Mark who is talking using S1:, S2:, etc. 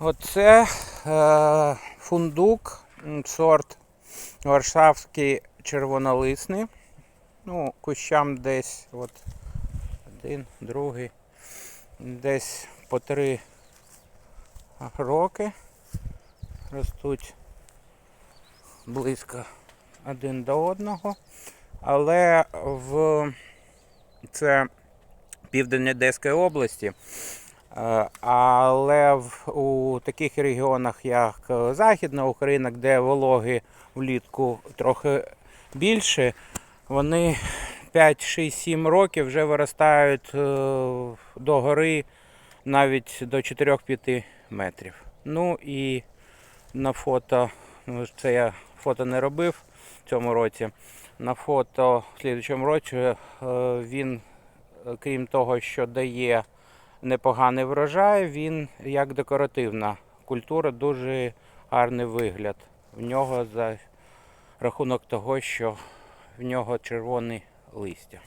S1: Оце е, фундук, сорт Варшавський червонолисний. Ну, кущам десь от один, другий, десь по три роки ростуть близько один до одного. Але в це південь Одеської області. Е, Але в, у таких регіонах, як е, Західна Україна, де вологи влітку трохи більше, вони 5, 6, 7 років вже виростають е, до гори навіть до 4-5 метрів. Ну і на фото, ну, це я фото не робив в цьому році. На фото в слідчому році він, крім того, що дає непоганий врожай, він як декоративна культура, дуже гарний вигляд. В нього за рахунок того, що в нього червоне листя.